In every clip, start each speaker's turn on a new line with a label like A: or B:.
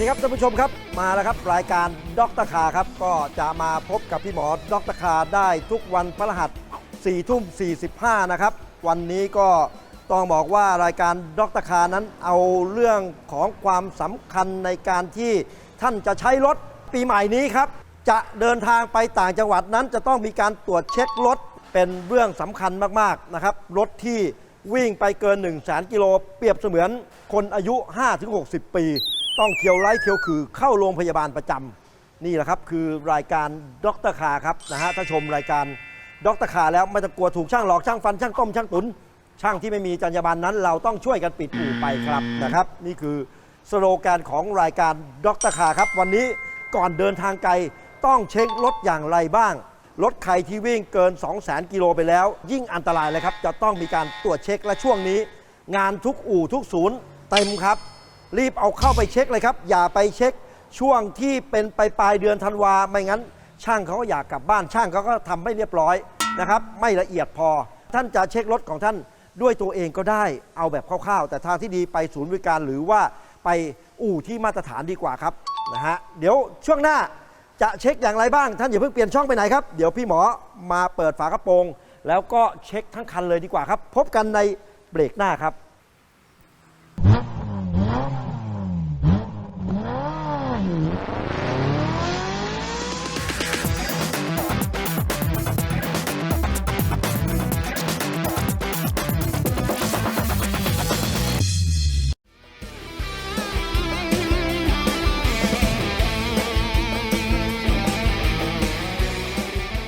A: สวัสดีครับท่านผู้ชมครับมาแล้วครับรายการด็อกตอร์คาครับก็จะมาพบกับพี่หมอด็อกตอร์คาได้ทุกวันพฤหัส4ทุ่ม45นะครับวันนี้ก็ต้องบอกว่ารายการด็อกตอร์คานั้นเอาเรื่องของความสำคัญในการที่ท่านจะใช้รถปีใหม่นี้ครับ จะเดินทางไปต่างจังหวัดนั้น จะต้องมีการตรวจเช็ครถเป็นเรื่องสำคัญมากๆนะครับรถที่วิ่งไปเกิน1 0 0 0 0แสนกิโลเปรียบเสมือนคนอายุ 5-60 ปี ต้องเคียวไร้เคียวคือเข้าโรงพยาบาลประจำนี่แหละครับ คือรายการด็อกเตอร์คาครับนะฮะถ้าชมรายการด็อกเตอร์คาแล้วไม่ต้องกลัวถูกช่างหลอกช่างฟันช่างต้มช่างตุน ช่างที่ไม่มีจรรยาบรรณนั้น เราต้องช่วยกันปิดอู่ไปครับนะครับ นี่คือสโลแกนของรายการด็อกเตอร์คาครับ วันนี้ก่อนเดินทางไกลต้องเช็ครถอย่างไรบ้างรถใครที่วิ่งเกิน 2 0 0 0 0 0กิโลไปแล้ว ยิ่งอันตรายเลยครับ จะต้องมีการตรวจเช็คและช่วงนี้ งานทุกอู่ทุกศูนย์เต็มครับ รีบเอาเข้าไปเช็คเลยครับ อย่าไปเช็คช่วงที่เป็นไปปลายเดือนธันวาไม่งั้น ช่างเขาก็อยากกลับบ้านช่างเขาก็ทำไม่เรียบร้อยนะครับ ไม่ละเอียดพอ ท่านจะเช็ครถของท่านด้วยตัวเองก็ได้เอาแบบคร่าวๆ แต่ทางที่ดีไปศูนย์บริการหรือว่าไปอู่ที่มาตรฐานดีกว่าครับนะฮะเดี๋ยวช่วงหน้า จะเช็คอย่างไรบ้าง ท่านอย่าเพิ่งเปลี่ยนช่องไปไหนครับ เดี๋ยวพี่หมอมาเปิดฝากระโปรง แล้วก็เช็คทั้งคันเลยดีกว่าครับ พบกันในเบรกหน้าครับ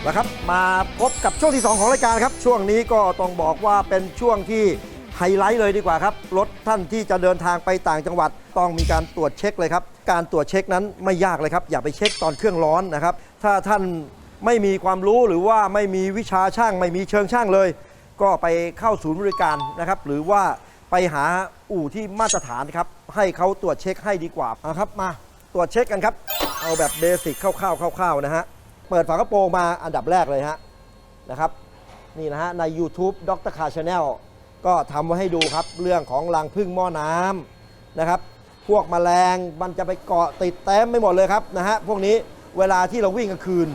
A: นะครับมาพบกับช่วงที่ 2 ของรายการครับ ช่วงนี้ก็ต้องบอกว่าเป็นช่วงที่ไฮไลท์เลยดีกว่าครับ รถท่านที่จะเดินทางไปต่างจังหวัด ต้องมีการตรวจเช็คเลยครับ การตรวจเช็คนั้นไม่ยากเลยครับ อย่าไปเช็คตอนเครื่องร้อนนะครับ ถ้าท่านไม่มีความรู้หรือว่าไม่มีวิชาช่าง ไม่มีเชิงช่างเลย ก็ไปเข้าศูนย์บริการนะครับ หรือว่าไปหาอู่ที่มาตรฐานครับ ให้เขาตรวจเช็คให้ดีกว่านะครับมาตรวจเช็คกันครับ เอาแบบเบสิกคร่าวๆคร่าวๆนะฮะ เปิดฝากระโปรงมาอันดับแรกเลยฮะนะครับนี่นะฮะใน YouTube ดรคาชาแนลก็ทำไว้ให้ดูครับเรื่องของรังพึ่งหม้อน้ำนะครับ พวกแมลงมันจะไปเกาะติดเต็มไม่หมดเลยครับนะฮะพวกนี้เวลาที่เราวิ่งกลางคืน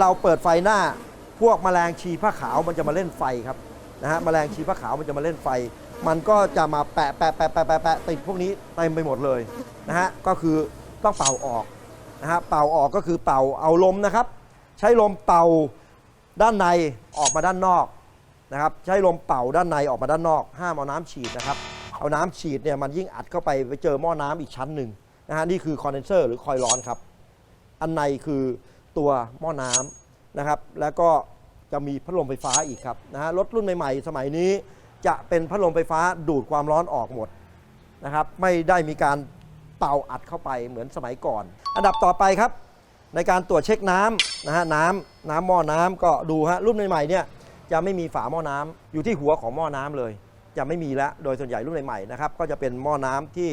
A: เราเปิดไฟหน้า พวกแมลงชีผ้าขาวมันจะมาเล่นไฟครับนะฮะแมลงชีผ้าขาวมันจะมาเล่นไฟ มันก็จะมาแปะแปะแปะแปะแปะแปะติดพวกนี้เต็มไปหมดเลยนะฮะก็คือต้องเป่าออกนะฮะเป่าออกก็คือเป่าเอาลมนะครับ ใช้ลมเป่าด้านในออกมาด้านนอกนะครับใช้ลมเป่าด้านในออกมาด้านนอก ห้ามเอาน้ำฉีดนะครับ เอาน้ำฉีดเนี่ยมันยิ่งอัดเข้าไปไปเจอหม้อน้ำอีกชั้นหนึ่งนะฮะนี่คือคอนเดนเซอร์หรือคอยร้อนครับ อันในคือตัวหม้อน้ำนะครับ แล้วก็จะมีพัดลมไฟฟ้าอีกครับนะฮะรถรุ่นใหม่ๆ สมัยนี้จะเป็นพัดลมไฟฟ้าดูดความร้อนออกหมดนะครับ ไม่ได้มีการเป่าอัดเข้าไปเหมือนสมัยก่อน อันดับต่อไปครับ ในการตรวจเช็คน้ำนะฮะน้ำน้ำหม้อน้ำก็ดูฮะรุ่นใหม่ๆเนี่ยจะไม่มีฝาหม้อน้ำอยู่ที่หัวของหม้อน้ำเลย จะไม่มีแล้วโดยส่วนใหญ่รุ่นใหม่ๆนะครับก็จะเป็นหม้อน้ำที่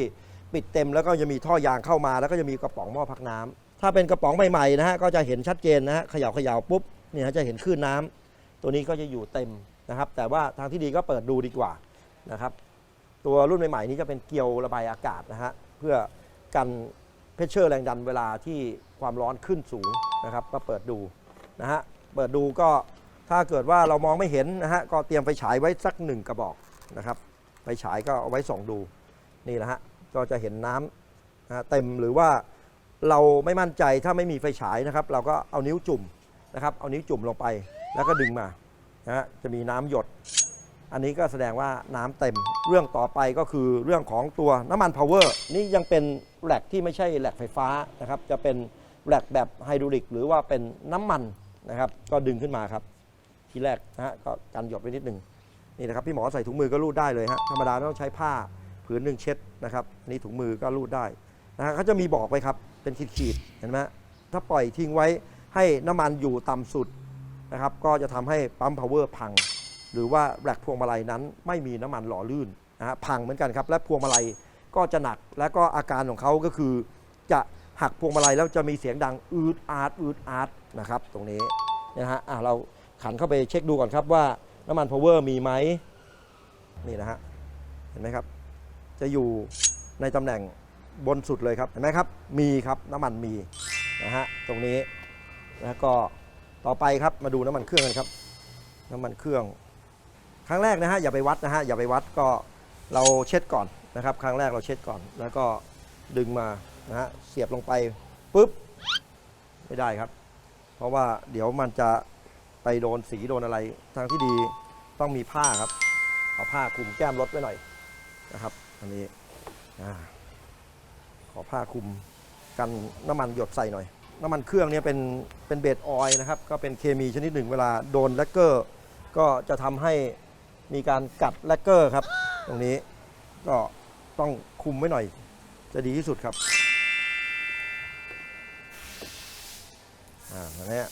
A: ปิดเต็มแล้วก็จะมีท่อยางเข้ามา แล้วก็จะมีกระป๋องหม้อพักน้ำถ้าเป็นกระป๋องใหม่ๆนะฮะก็จะเห็นชัดเจนนะฮะเขย่าเขย่าปุ๊บเนี่ยจะเห็นคลื่นน้ำตัวนี้ก็จะอยู่เต็มนะครับ แต่ว่าทางที่ดีก็เปิดดูดีกว่านะครับ ตัวรุ่นใหม่ๆนี้จะเป็นเกลียวระบายอากาศนะฮะเพื่อกัน เพชเชอร์แรงดันเวลาที่ความร้อนขึ้นสูงนะครับ ก็เปิดดูนะฮะเปิดดูก็ถ้าเกิดว่าเรามองไม่เห็นนะฮะก็เตรียมไฟฉายไว้สักหนึ่งกระบอกนะครับไฟฉายก็เอาไว้ส่องดูนี่แหละฮะก็จะเห็นน้ำนะฮะเต็มหรือว่าเราไม่มั่นใจถ้าไม่มีไฟฉายนะครับ เราก็เอานิ้วจุ่มนะครับ เอานิ้วจุ่มลงไปแล้วก็ดึงมานะฮะจะมีน้ำหยด อันนี้ก็แสดงว่าน้ำเต็มเรื่องต่อไปก็คือเรื่องของตัวน้ำมันพาวเวอร์นี่ยังเป็น แหลกที่ไม่ใช่แหลกไฟฟ้านะครับ จะเป็นแหลกแบบไฮดรอลิก หรือว่าเป็นน้ำมันนะครับ ก็ดึงขึ้นมาครับ ทีแรกนะฮะก็กันหยดไว้นิดหนึ่งนี่นะครับพี่หมอใส่ถุงมือก็รูดได้เลยฮะธรรมดาต้องใช้ผ้าผืนหนึ่งเช็ดนะครับอันนี่ถุงมือก็รูดได้นะฮะเขาจะมีบอกไว้ครับเป็นขีดๆเห็นไหมถ้าปล่อยทิ้งไว้ให้น้ำมันอยู่ต่ำสุดนะครับก็จะทำให้ปั๊มพาวเวอร์พัง หรือว่าแบล็กพวงมาลัยนั้นไม่มีน้ำมันหล่อลื่นนะฮะพังเหมือนกันครับและพวงมาลัย ก็จะหนักและก็อาการของเขาก็คือจะหักพวงมาลัยแล้วจะมีเสียงดังอืดอาดอืดอาดนะครับตรงนี้นะฮะอะเราขันเข้าไปเช็คดูก่อนครับว่าน้ำมันพาวเวอร์มีไหมนี่นะฮะเห็นไหมครับ จะอยู่ในตำแหน่งบนสุดเลยครับเห็นไหมครับ มีครับน้ำมันมีนะฮะตรงนี้แล้วก็ต่อไปครับมาดูน้ำมันเครื่องกันครับ น้ำมันเครื่อง ครั้งแรกนะฮะอย่าไปวัดนะฮะอย่าไปวัดก็เราเช็ดก่อน นะครับ ครั้งแรกเราเช็ดก่อน แล้วก็ดึงมานะฮะเสียบลงไปปุ๊บไม่ได้ครับ เพราะว่าเดี๋ยวมันจะไปโดนสีโดนอะไร ทางที่ดีต้องมีผ้าครับ เอาผ้าคลุมแก้มรถไว้หน่อยนะครับอันนี้ขอผ้าคลุมกันน้ำมันหยดใส่หน่อย น้ำมันเครื่องเนี่ยเป็นเป็นเบสออยนะครับ ก็เป็นเคมีชนิดหนึ่งเวลาโดนแลกเกอร์ ก็จะทำให้มีการกัดแลกเกอร์ครับ ตรงนี้ก็ ต้องคุมไว้หน่อย จะดีที่สุดครับอ่าอันนี้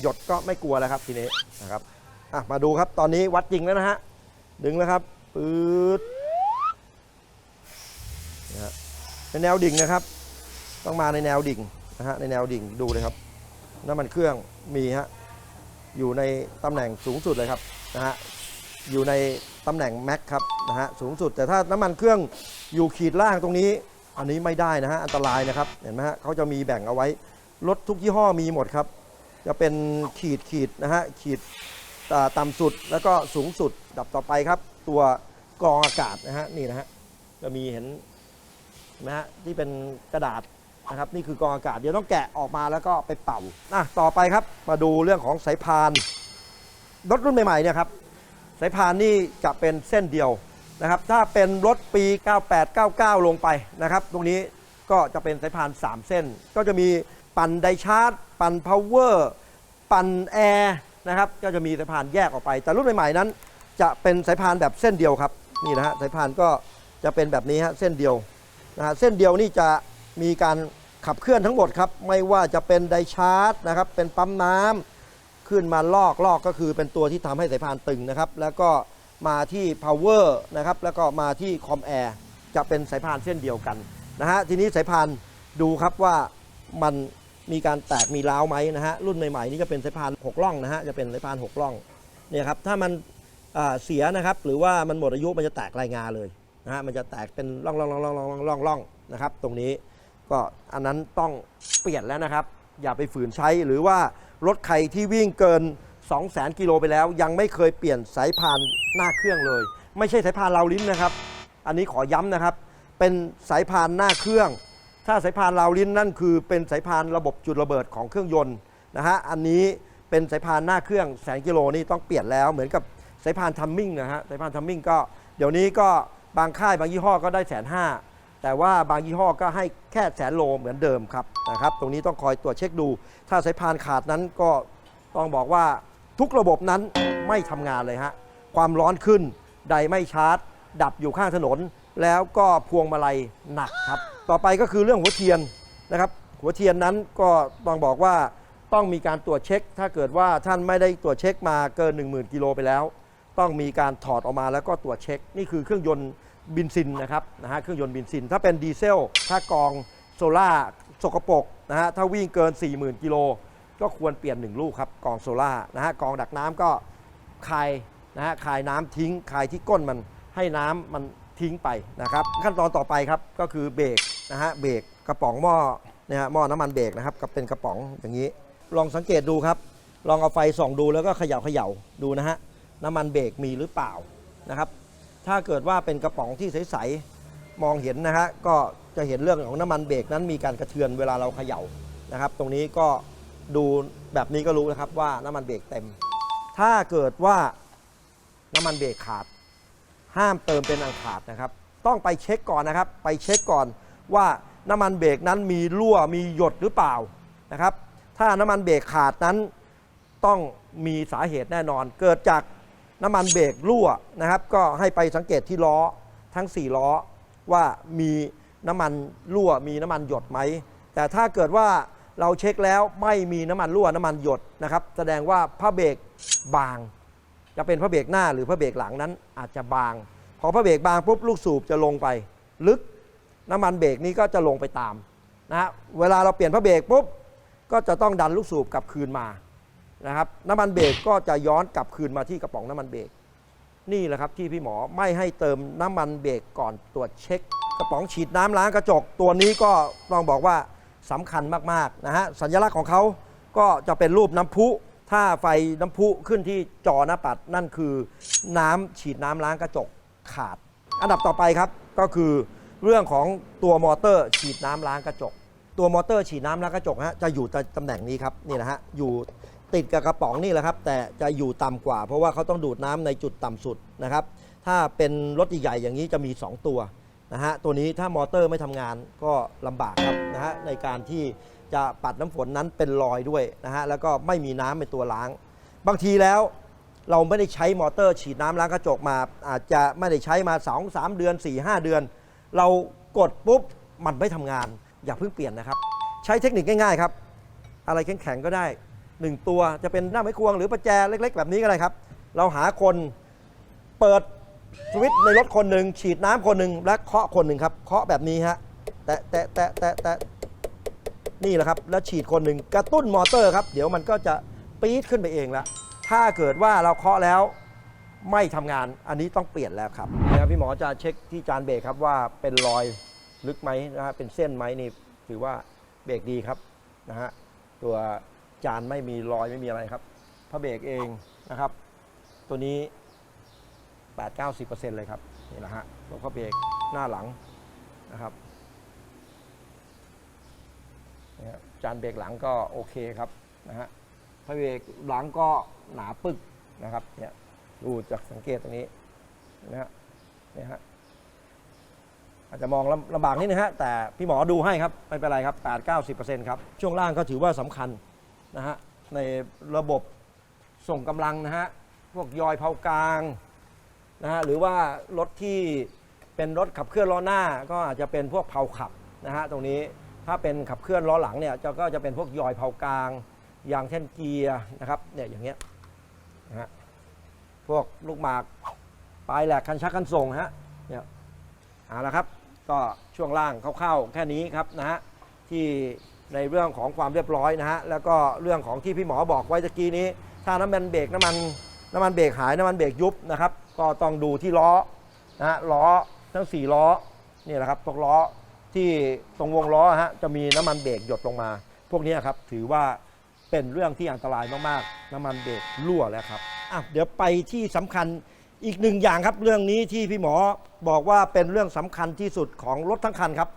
A: หยดก็ไม่กลัวแล้วครับทีนี้นะครับอะมาดูครับตอนนี้วัดจริงแล้วนะฮะดึงแล้วครับปื๊ดนะฮะในแนวดิ่งนะครับ ต้องมาในแนวดิ่งนะฮะในแนวดิ่งดูเลยครับน้ำมันเครื่องมีฮะอยู่ในตำแหน่งสูงสุดเลยครับนะฮะอยู่ใน ตำแหน่งแม็กครับนะฮะสูงสุด แต่ถ้าน้ำมันเครื่องอยู่ขีดล่างตรงนี้ อันนี้ไม่ได้นะฮะอันตรายนะครับเห็นไหมฮะเขาจะมีแบ่งเอาไว้รถทุกยี่ห้อมีหมดครับ จะเป็นขีดขีดนะฮะขีดอ่ต่ำสุดแล้วก็สูงสุดดับต่อไปครับ ตัวกรองอากาศนะฮะนี่นะฮะจะมีเห็นนไหมฮะที่เป็นกระดาษนะครับนี่คือกรองอากาศเดี๋ยวต้องแกะออกมาแล้วก็ไปเป่าอะต่อไปครับมาดูเรื่องของสายพานรถรุ่นใหม่ๆเนี่ยครับ สายพานนี่จะเป็นเส้นเดียวนะครับ ถ้าเป็นรถปี 98 99 ลงไปนะครับ ตรงนี้ก็จะเป็นสายพาน 3 เส้น ก็จะมีปั่นไดชาร์จ ปั่นพาวเวอร์ ปั่นแอร์นะครับ ก็จะมีสายพานแยกออกไป แต่รุ่นใหม่ๆนั้น จะเป็นสายพานแบบเส้นเดียวครับ นี่นะฮะ สายพานก็จะเป็นแบบนี้ฮะ เส้นเดียวนะฮะ เส้นเดียวนี่จะมีการขับเคลื่อนทั้งหมดครับ ไม่ว่าจะเป็นไดชาร์จนะครับ เป็นปั๊มน้ำ ขึ้นมาลอกลอกก็คือเป็นตัวที่ทำให้สายพานตึงนะครับ แล้วก็มาที่ power นะครับ แล้วก็มาที่คอมแอร์จะเป็นสายพานเส้นเดียวกันนะฮะ ทีนี้สายพานดูครับว่ามันมีการแตกมีร้าวไหมนะฮะ รุ่นใหม่ๆนี่จะเป็นสายพานหกล่องนะฮะ จะเป็นสายพานหกล่องเนี่ยครับ ถ้ามันเสียนะครับ หรือว่ามันหมดอายุมันจะแตกรายงานเลยนะฮะ มันจะแตกเป็นร่องร่องร่องร่องร่องร่องร่องนะครับ ตรงนี้ก็อันนั้นต้องเปลี่ยนแล้วนะครับ อย่าไปฝืนใช้หรือว่ารถใครที่วิ่งเกิน 2 0 0 0 0 0กิโลไปแล้ว ยังไม่เคยเปลี่ยนสายพานหน้าเครื่องเลย ไม่ใช่สายพานราวลิ้นนะครับ อันนี้ขอย้ำนะครับ เป็นสายพานหน้าเครื่อง ถ้าสายพานราวลิ้นนั่นคือเป็นสายพานระบบจุดระเบิดของเครื่องยนต์นะฮะอันนี้เป็นสายพานหน้าเครื่องแสนกิโลนี่ต้องเปลี่ยนแล้วเหมือนกับสายพานทัมมิ่งนะฮะสายพานทัมมิ่งก็เดี๋ยวนี้ก็บางค่ายบางยี่ห้อก็ได้แสนห้า แต่ว่าบางยี่ห้อก็ให้แค่แสนโลเหมือนเดิมครับนะครับ ตรงนี้ต้องคอยตรวจเช็คดู ถ้าสายพานขาดนั้นก็ต้องบอกว่าทุกระบบนั้นไม่ทำงานเลยฮะ ความร้อนขึ้นไดไม่ชาร์จ ดับอยู่ข้างถนน แล้วก็พวงมาลัยหนักครับ ต่อไปก็คือเรื่องหัวเทียนนะครับ หัวเทียนนั้นก็ต้องบอกว่าต้องมีการตรวจเช็ค ถ้าเกิดว่าท่านไม่ได้ตรวจเช็คมาเกิน 10,000กิโลไปแล้ว ต้องมีการถอดออกมาแล้วก็ตรวจเช็ค นี่คือเครื่องยนต์ บินซินนะครับนะฮะเครื่องยนต์บินซิน ถ้าเป็นดีเซล ถ้ากองโซล่าสกปรกนะฮะถ้าวิ่งเกิน 40,000กิโลก็ควรเปลี่ยน 1 ลูกครับกองโซล่านะฮะกองดักน้ำก็คายนะฮะคายน้ำทิ้งคายที่ก้นมันให้น้ำมันทิ้งไปนะครับ ขั้นตอนต่อไปครับก็คือเบรกนะฮะเบรกกระป๋องหม้อนะฮะหม้อน้ำมันเบรกนะครับก็เป็นกระป๋องอย่างนี้ ลองสังเกตดูครับ ลองเอาไฟส่องดูแล้วก็เขย่าเขย่าดูนะฮะน้ำมันเบรกมีหรือเปล่านะครับ ถ้าเกิดว่าเป็นกระป๋องที่ใสๆมองเห็นนะฮะก็จะเห็นเรื่องของน้ำมันเบรกนั้นมีการกระเทือนเวลาเราเขย่านะครับ ตรงนี้ก็ดูแบบนี้ก็รู้นะครับว่าน้ำมันเบรกเต็ม ถ้าเกิดว่าน้ำมันเบรกขาด ห้ามเติมเป็นอันขาดนะครับ ต้องไปเช็คก่อนนะครับ ไปเช็คก่อนว่าน้ำมันเบรกนั้นมีรั่วมีหยดหรือเปล่านะครับ ถ้าน้ำมันเบรกขาดนั้นต้องมีสาเหตุแน่นอน เกิดจาก น้ำมันเบรกรั่วนะครับ ก็ให้ไปสังเกตที่ล้อทั้ง 4 ล้อว่ามีน้ำมันรั่วมีน้ำมันหยดไหม แต่ถ้าเกิดว่าเราเช็คแล้วไม่มีน้ำมันรั่วน้ำมันหยดนะครับ แสดงว่าผ้าเบรกบาง จะเป็นพระเบรกหน้าหรือพระเบรกหลังนั้นอาจจะบาง พอพระเบรกบางปุ๊บลูกสูบจะลงไป ลึกน้ำมันเบรกนี้ก็จะลงไปตามนะฮะเวลาเราเปลี่ยนพระเบรกปุ๊บก็จะต้องดันลูกสูบกลับคืนมา นะครับน้ำมันเบรกก็จะย้อนกลับคืนมาที่กระป๋องน้ำมันเบรกนี่แหละครับที่พี่หมอไม่ให้เติมน้ำมันเบรกก่อนตรวจเช็ค กระป๋องฉีดน้ำล้างกระจก ตัวนี้ก็ต้องบอกว่าสำคัญมากๆนะฮะสัญลักษณ์ของเขาก็จะเป็นรูปน้ำพุ ถ้าไฟน้ำพุขึ้นที่จอหน้าปัดนั่นคือน้ำฉีดน้ำล้างกระจกขาด อันดับต่อไปครับก็คือเรื่องของตัวมอเตอร์ฉีดน้ำล้างกระจก ตัวมอเตอร์ฉีดน้ำล้างกระจกฮะจะอยู่ตำแหน่งนี้ครับนี่นะฮะอยู่ ติดกับกระป๋องนี่แหละครับ แต่จะอยู่ต่ำกว่า เพราะว่าเขาต้องดูดน้ำในจุดต่ำสุดนะครับ ถ้าเป็นรถใหญ่ๆอย่างนี้จะมี 2 ตัวนะฮะตัวนี้ถ้ามอเตอร์ไม่ทำงานก็ลำบากครับนะฮะในการที่จะปัดน้ำฝนนั้นเป็นรอยด้วยนะฮะแล้วก็ไม่มีน้ำเป็นตัวล้าง บางทีแล้วเราไม่ได้ใช้มอเตอร์ฉีดน้ำล้างกระจกมา อาจจะไม่ได้ใช้มา2 3เดือน 4 5 เดือน เรากดปุ๊บมันไม่ทำงาน อย่าเพิ่งเปลี่ยนนะครับ ใช้เทคนิคง่ายๆครับ อะไรแข็งๆก็ได้ 1 ตัวจะเป็นหน้าไม้ควงหรือประแจเล็กๆ แบบนี้ก็ได้ครับ เราหาคนเปิดสวิตช์ในรถคนหนึ่งฉีดน้ำคนหนึ่งและเคาะคนหนึ่งครับเคาะแบบนี้ฮะแตะแตะแตะแตะแตะนี่แหละครับ แล้วฉีดคนหนึ่งกระตุ้นมอเตอร์ครับเดี๋ยวมันก็จะปี๊ดขึ้นไปเองล้วถ้าเกิดว่าเราเคาะแล้วไม่ทำงานอันนี้ต้องเปลี่ยนแล้วครับนะครับพี่หมอจะเช็คที่จานเบรกครับว่าเป็นรอยลึกไหมนะฮะเป็นเส้นไหมนี่ถือว่าเบรกดีครับนะฮะตัว จานไม่มีรอยไม่มีอะไรครับพระเบรกเองนะครับ ตัวนี้ 8 90 เลยครับนี่แหละฮะตัวพระเบรกหน้าหลังนะครับจานเบรกหลังก็โอเคครับนะฮะพระเบรกหลังก็หนาปึกนะครับเนี่ยดูจากสังเกตตรงนี้นะฮะเนี่ยฮะอาจจะมองลำลำบากนิดนึงฮะแต่พี่หมอดูให้ครับไม่เป็นไรครับ 8-90%ครับ ช่วงล่างก็ถือว่าสำคัญ นะฮะในระบบส่งกำลังนะฮะพวกยอยเผากลางนะฮะหรือว่ารถที่เป็นรถขับเคลื่อนล้อหน้า ก็อาจจะเป็นพวกเผาขับนะฮะตรงนี้ถ้าเป็นขับเคลื่อนล้อหลังเนี่ยก็จะเป็นพวกยอยเผากลางอย่างแท่นเกียร์นะครับเนี่ยอย่างเงี้ยนะฮะพวกลูกหมากปลายแหลกคันชักคันส่งฮะเนี่ยเอาละครับ ก็ช่วงล่างคร่าวๆแค่นี้ครับนะฮะที่ ในเรื่องของความเรียบร้อยนะฮะแล้วก็เรื่องของที่พี่หมอบอกไว้ตะกี้นี้ ถ้าน้ำมันเบรกน้ำมันน้ำมันเบรกหายน้ำมันเบรกยุบนะครับ ก็ต้องดูที่ล้อนะฮะล้อทั้ง 4 ล้อนี่แหละครับพวกล้อที่ตรงวงล้อฮะจะมีน้ำมันเบรกหยดลงมา พวกนี้ครับถือว่าเป็นเรื่องที่อันตรายมากๆ น้ำมันเบรกรั่วแล้วครับอะเดี๋ยวไปที่สำคัญอีกหนึ่งอย่างครับ เรื่องนี้ที่พี่หมอบอกว่าเป็นเรื่องสำคัญที่สุดของรถทั้งคันครับ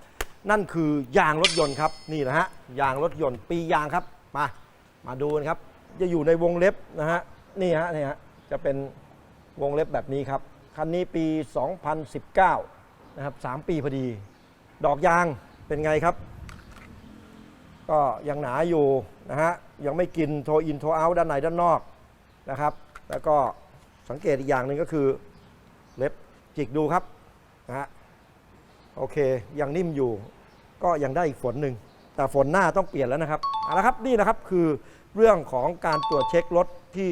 A: นั่นคือยางรถยนต์ครับนี่นะฮะยางรถยนต์ปียางครับมามาดูกันครับ จะอยู่ในวงเล็บนะฮะนี่ฮะนี่ฮะจะเป็นวงเล็บแบบนี้ครับคันนี้ปี 2019 นะครับ 3 ปีพอดี ดอกยางเป็นไงครับ ก็ยังหนาอยู่นะฮะยังไม่กินโทอินโทเอาด้านในด้านนอกนะครับ แล้วก็สังเกตอีกอย่างหนึ่งก็คือเล็บจิกดูครับนะฮะ โอเค ยังนิ่มอยู่ ก็ยังได้อีกฝนหนึ่ง แต่ฝนหน้าต้องเปลี่ยนแล้วนะครับเอาละครับนี่นะครับคือเรื่องของการตรวจเช็ครถที่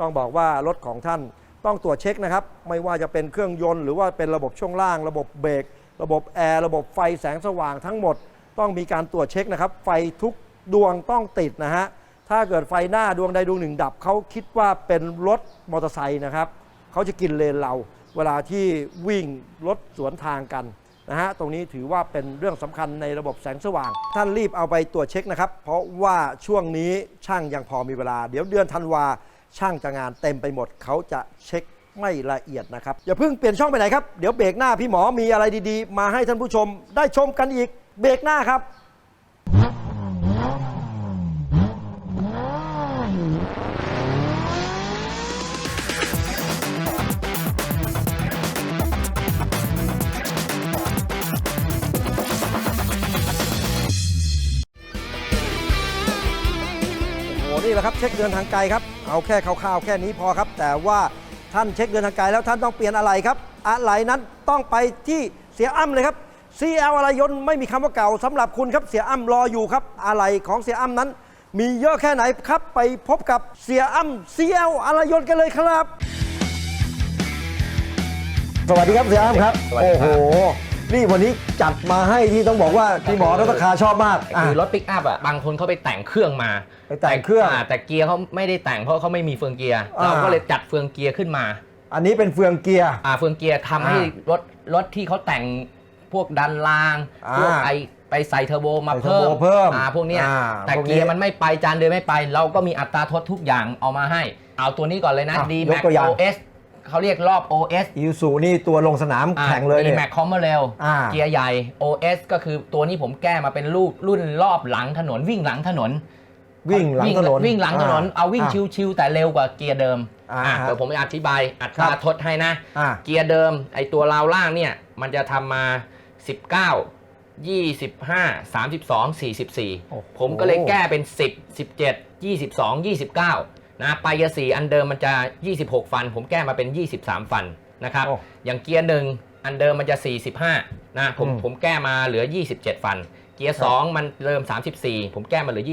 A: ต้องบอกว่ารถของท่านต้องตรวจเช็คนะครับ ไม่ว่าจะเป็นเครื่องยนต์หรือว่าเป็นระบบช่วงล่าง ระบบเบรกระบบแอร์ระบบไฟแสงสว่างทั้งหมด ต้องมีการตรวจเช็คนะครับ ไฟทุกดวงต้องติดนะฮะถ้าเกิดไฟหน้าดวงใดดวงหนึ่งดับเขาคิดว่าเป็นรถมอเตอร์ไซค์นะครับเขาจะกินเลนเรา เวลาที่วิ่งรถสวนทางกัน นะฮะ ตรงนี้ถือว่าเป็นเรื่องสำคัญในระบบแสงสว่าง ท่านรีบเอาไปตรวจเช็คนะครับ เพราะว่าช่วงนี้ช่างยังพอมีเวลา เดี๋ยวเดือนธันวาช่างจะงานเต็มไปหมดเขาจะเช็คไม่ละเอียดนะครับ อย่าเพิ่งเปลี่ยนช่องไปไหนครับ เดี๋ยวเบรกหน้าพี่หมอมีอะไรดีๆ มาให้ท่านผู้ชมได้ชมกันอีกเบรกหน้าครับ แหละครับเช็คเดินทางไกลครับเอาแค่คร่าวๆแค่นี้พอครับ แต่ว่าท่านเช็คเดินทางไกลแล้วท่านต้องเปลี่ยนอะไรครับ อะไรนั้นต้องไปที่เสียอ้ำเลยครับ CL อะไรยนต์ไม่มีคำว่าเก่าสำหรับคุณครับเสียอ้ำรออยู่ครับ อะไรของเสียอ้ำนั้น มีเยอะแค่ไหนครับไปพบกับเสียอ้ำ CL อะไรยนต์กันเลยครับ สวัสดีครับเสียอ้ำครับ
B: สวัสดี
A: โอ้
B: ครั
A: โห
B: บ
A: นี่วันนี้จัดมาให้ที่ต้องบอกว่าพี่หมอรัตคาชอบมากอะ
B: คือรถปิกอัพอะบางคนเขาไปแต่งเครื่องมา
A: ไปแต่งเครื่องา
B: แต่เกียร์เขาไม่ได้แต่งเพราะเขาไม่มีเฟืองเกียร์
A: อ่า
B: เราก็เลยจัดเฟืองเกียร์ขึ้นมา
A: อันนี้เป็นเฟืองเกียร์
B: อ่าเฟืองเกียร์ทำให้
A: อ่
B: รถรถที่เขาแต่งพวกดันราง
A: อ่า
B: พวกไอไปใส่เทอร์โบมา
A: ใส่เทอร์
B: เพิ่
A: โบ
B: ม
A: เพิ่ม
B: อ่าพวกเนี้ย
A: อ่า
B: แต่
A: พวกนี้
B: เกียร์มันไม่ไปจานเดินไม่ไป เราก็มีอัตราทดทุกอย่างเอามาให้ เอาตัวนี้ก่อนเลยนะ
A: อะ
B: D
A: ยก
B: Max
A: ตัวอย่าง
B: OS เขาเรียกรอบ OS
A: อิวสูนี่ตัวลงสนามแข่งเลย
B: ดี
A: เนี่ย
B: แม็กคอมเมอร์เรล
A: อ่า
B: เกียร์ใหญ่ OS ก็คือตัวนี้ผมแก้มาเป็นรูปรุ่นรอบหลังถนนวิ่งหลังถนน
A: วิ่งหลังถนน
B: วิ่งหลังถนน
A: อ่า
B: เอาวิ่ง
A: อ่า
B: ชิวๆแต่เร็วกว่าเกียร์เดิม
A: อ่า
B: อะ
A: ฮะ
B: เดี๋ยวผมจะอธิบายอัต
A: ครั
B: รา
A: บ
B: ทดให้นะ
A: อ่า
B: เกียร์เดิมไอตัวราวล่างเนี่ยมันจะทำมา 19 25 32
A: โอ้โห
B: 44ผมก็เลยแก้เป็น 10 17 22 29 นะไปเกียร์4อันเดิมมันจะ 26 ฟัน ผมแก้มาเป็น 23 ฟันนะครับ
A: โอ้
B: อย่างเกียร์หนึ่งอันเดิมมันจะ 45นะผม
A: อืม
B: ผมแก้มาเหลือ 27 ฟัน เกียร์
A: ครับ
B: 2มันเดิม 34 ผมแก้มาเหลือ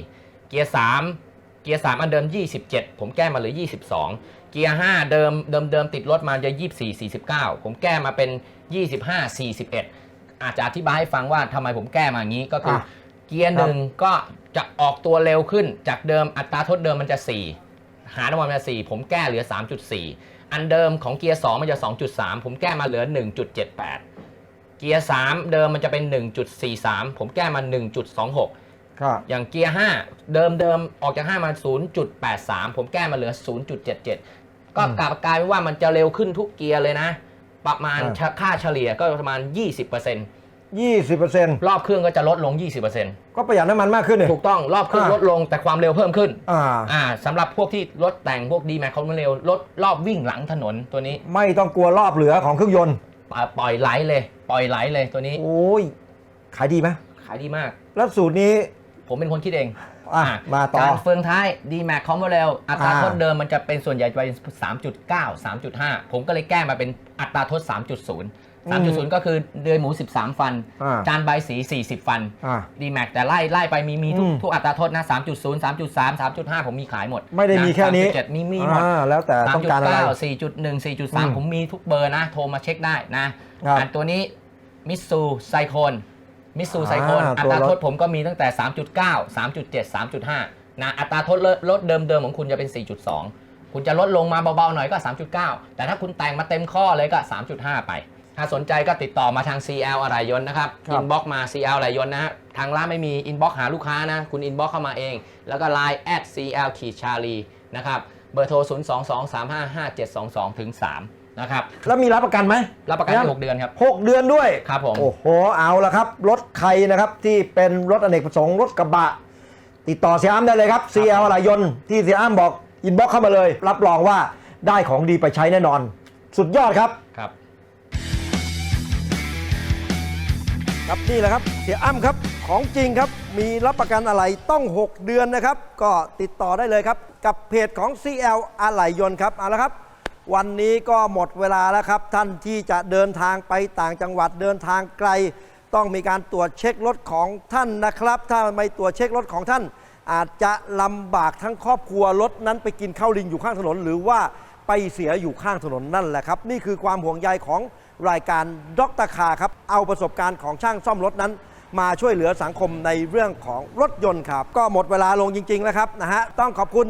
B: 24 เกียร์3เกียร์3อันเดิม 27 ผมแก้มาเหลือ 22 เกียร์5เดิมเดิมเดิมติดรถมาจะ 24 49 ผมแก้มาเป็น 25 41 อาจจะอธิบายให้ฟังว่าทำไมผมแก้มาอย่างนี้ก็คืออ
A: อะ
B: เกียร์หนึ่งก็ จะออกตัวเร็วขึ้นจากเดิมอัตราทดเดิมมันจะ 4 หารออกมาเป็น4ผมแก้เหลือ 3.4 อันเดิมของเกียร์2มันจะ 2.3 ผมแก้มาเหลือ 1.78 เกียร์ 3 เดิมมันจะเป็น 1.43 ผมแก้มา 1.26
A: ครับ
B: อย่างเกียร์ 5 เดิมเดิมออกจาก 5 มา 0.83 ผมแก้มาเหลือ 0.77 ก็กลับกลายเป็นว่ามันจะเร็วขึ้นทุกเกียร์เลยนะ ประมาณ
A: อ่า
B: ค่าเฉลี่ยก็ประมาณ 20%
A: 20%
B: รอบเครื่องก็จะลดลง 20%
A: ก็ประหยัดน้ำมันมากขึ้นเลย
B: ถูกต้องรอบเครื่อง
A: อ่า
B: ลดลงแต่ความเร็วเพิ่มขึ้น
A: อ่า
B: อ่าสำหรับพวกที่รถแต่งพวกดีแม็กเขาเร็วรถรอบวิ่งหลังถนนตัวนี้
A: ไม่ต้องกลัวรอบเหลือของเครื่องยนต์
B: อ่าปล่อยไหลเลย ปล่อยไหลเลยตัวนี้
A: โอ้ย ขายดีไหม
B: ขายดีมาก
A: แล้วสูตรนี้
B: ผมเป็นคนคิดเอง
A: อะ
B: อะ
A: มาต่อ
B: การเฟืองท้าย d m a x c o m b o r a i l อัตรา
A: อ่า
B: ทดเดิมมันจะเป็นส่วนใหญ่จะเป็น3.9 3.5 ผมก็เลยแก้มาเป็นอัตราทด 3.0 3.0 ก็คือเดือยหมู 13 ฟัน
A: อ่า
B: จานใบสี 40 ฟัน
A: อ่า
B: d m a x แต่ไล่ไล่ไปมีมีทุก
A: อืม
B: ทุกอัตราโทษนะ 3.0 3.3 3.5 ผมมีขายหมด
A: ไม่ได้มีแค่นี้ะ
B: 3.7มีมีหมด
A: อ่าแล้วแต่ต้องการอะไร
B: 3.9 4.1 4.3 ผมมีทุกเบอร์นะ โทรมาเช็คได้นะครับอันตัวนี้มิสซูไซโคนมิสซูไซโคน
A: อ่า
B: อั
A: ตัว
B: ตรา
A: ลด
B: โทษผมก็มีตั้งแต่ 3.9 3.7 3.5นะอัตราโทษลดเดิมๆของคุณจะเป็น 4.2 คุณจะลดลงมาเบาๆหน่อยก็ 3.9 แต่ถ้าคุณแต่งมาเต็มข้อเลยก็ 3.5 ไป ถ้าสนใจก็ติดต่อมาทาง CL อะไรยนต์นะครับ
A: ครับ
B: อินบ็อกมา CL อะไรยนต์นะฮะทางร้านไม่มีอินบ็อกหาลูกค้านะ คุณอินบ็อกเข้ามาเอง แล้วก็ Line at CL ขีดชาลีนะครับเบอร์โทร 0 2 2 3 5 5 7 2 2ถึง3นะครับ
A: แล้วมีรับประกันไหม
B: รับประกันที่6เดือนครับ
A: หกเดือนด้วย
B: ครับผม
A: โอ้โห เอาละครับ รถใครนะครับที่เป็นรถอเนกประสงค์รถกระบะ ติดต่อเสียอ้ำได้เลยครับ CL อะไรยนต์ที่เสียอ้ำบอกอินบ็อกเข้ามาเลย รับรองว่าได้ของดีไปใช้แน่นอน สุดยอดครับ
B: ครับ
A: ครับนี่แหละครับเสียอ้ำครับของจริงครับมีรับประกันอะไรต้อง 6 เดือนนะครับ ก็ติดต่อได้เลยครับ กับเพจของ CL อะไหล่ยนต์ครับเอาละครับ วันนี้ก็หมดเวลาแล้วครับ ท่านที่จะเดินทางไปต่างจังหวัดเดินทางไกล ต้องมีการตรวจเช็ครถของท่านนะครับ ถ้าไม่ตรวจเช็ครถของท่าน อาจจะลำบากทั้งครอบครัวรถนั้นไปกินข้าวลิงอยู่ข้างถนน หรือว่าไปเสียอยู่ข้างถนนนั่นแหละครับ นี่คือความห่วงใยของ รายการด็อกตคาครับ เอาประสบการณ์ของช่างซ่อมรถนั้น มาช่วยเหลือสังคมในเรื่องของรถยนต์ครับ ก็หมดเวลาลงจริง ๆ แล้วครับนะฮะต้องขอบคุณ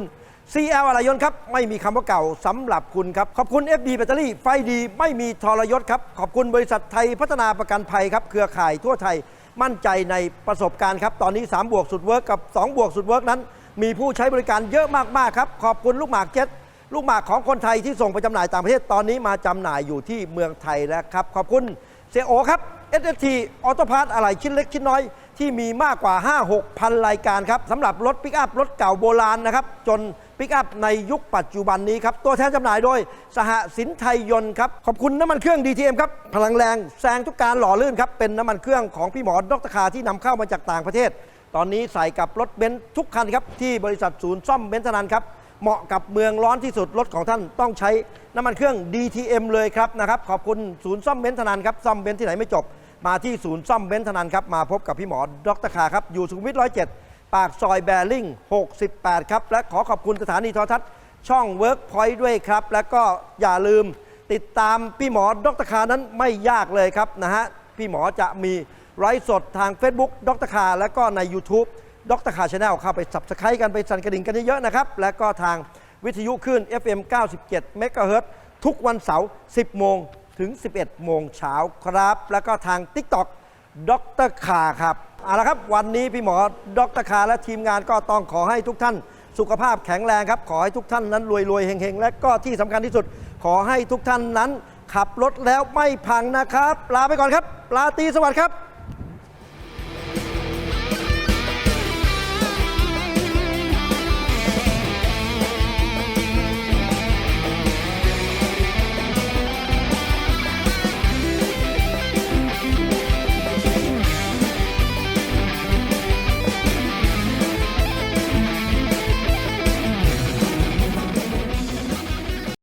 A: CL อะไรยนต์ครับ ไม่มีคำว่าเก่าสำหรับคุณครับ ขอบคุณ FD แบตเตอรี่ไฟดีไม่มีทรยศครับ ขอบคุณบริษัทไทยพัฒนาประกันภัยครับ เครือข่ายทั่วไทยมั่นใจในประสบการณ์ครับ ตอนนี้ 3 บวกสุดเวิร์กกับ 2 บวกสุดเวิร์กนั้น มีผู้ใช้บริการเยอะมาก ๆ ครับ ขอบคุณลูกหมากเจ็ต ลูกหมากของคนไทยที่ส่งไปจำหน่ายต่างประเทศตอนนี้มาจำหน่ายอยู่ที่เมืองไทยแล้วครับ ขอบคุณเซโอครับ SST ออโตพาร์ตอะไหล่ชิ้นเล็กชิ้นน้อย ที่มีมากกว่า 5-6พันรายการครับสำหรับรถปิกอัพรถเก่าโบราณนะครับ จนปิกอัพในยุคปัจจุบันนี้ครับ ตัวแทนจำหน่ายโดย สหสินไทยยนต์ครับ ขอบคุณน้ำมันเครื่อง DTM ครับ พลังแรงแซงทุกการหล่อลื่นครับ เป็นน้ำมันเครื่องของพี่หมอดรคาที่นำเข้ามาจากต่างประเทศ ตอนนี้ใส่กับรถเบนซ์ทุกคันครับที่บริษัทศูนย์ซ่อมเบนซ์นันครับ เหมาะกับเมืองร้อนที่สุดรถของท่านต้องใช้น้ำมันเครื่อง DTM เลยครับนะครับขอบคุณศูนย์ซ่อมเบนซ์ธนันครับซ่อมเบนซ์ที่ไหนไม่จบ มาที่ศูนย์ซ่อมเบนซ์ธนันครับมาพบกับพี่หมอดรคาครับอยู่สุขุมวิทร้อยเจ็ดปากซอยแบริ่ง68 ครับ และขอขอบคุณสถานีโทรทัศน์ช่อง Workpoint ด้วยครับ แล้วก็อย่าลืมติดตามพี่หมอดรคานั้นไม่ยากเลยครับนะฮะพี่หมอจะมีไลฟ์สดทาง Facebook ดรคาแล้วก็ใน YouTube ดรคาชาแนลเข้าไปสับสไครกันไปสั่นกระดิ่งกันเยอะๆนะครับ และก็ทางวิทยุคลื่น FM 97เมกะเฮิรตทุกวันเสาร์ 10 โมงถึง 11 โมงเช้าครับ แล้วก็ทาง TikTok ดรคาครับเอาละครับวันนี้พี่หมอดรคาและทีมงานก็ต้องขอให้ทุกท่านสุขภาพแข็งแรงครับ ขอให้ทุกท่านนั้นรวยรวยๆเฮงๆ และก็ที่สำคัญที่สุด ขอให้ทุกท่านนั้น ขับรถแล้วไม่พังนะครับ ลาไปก่อนครับลาตีสวัสดิ์ครับ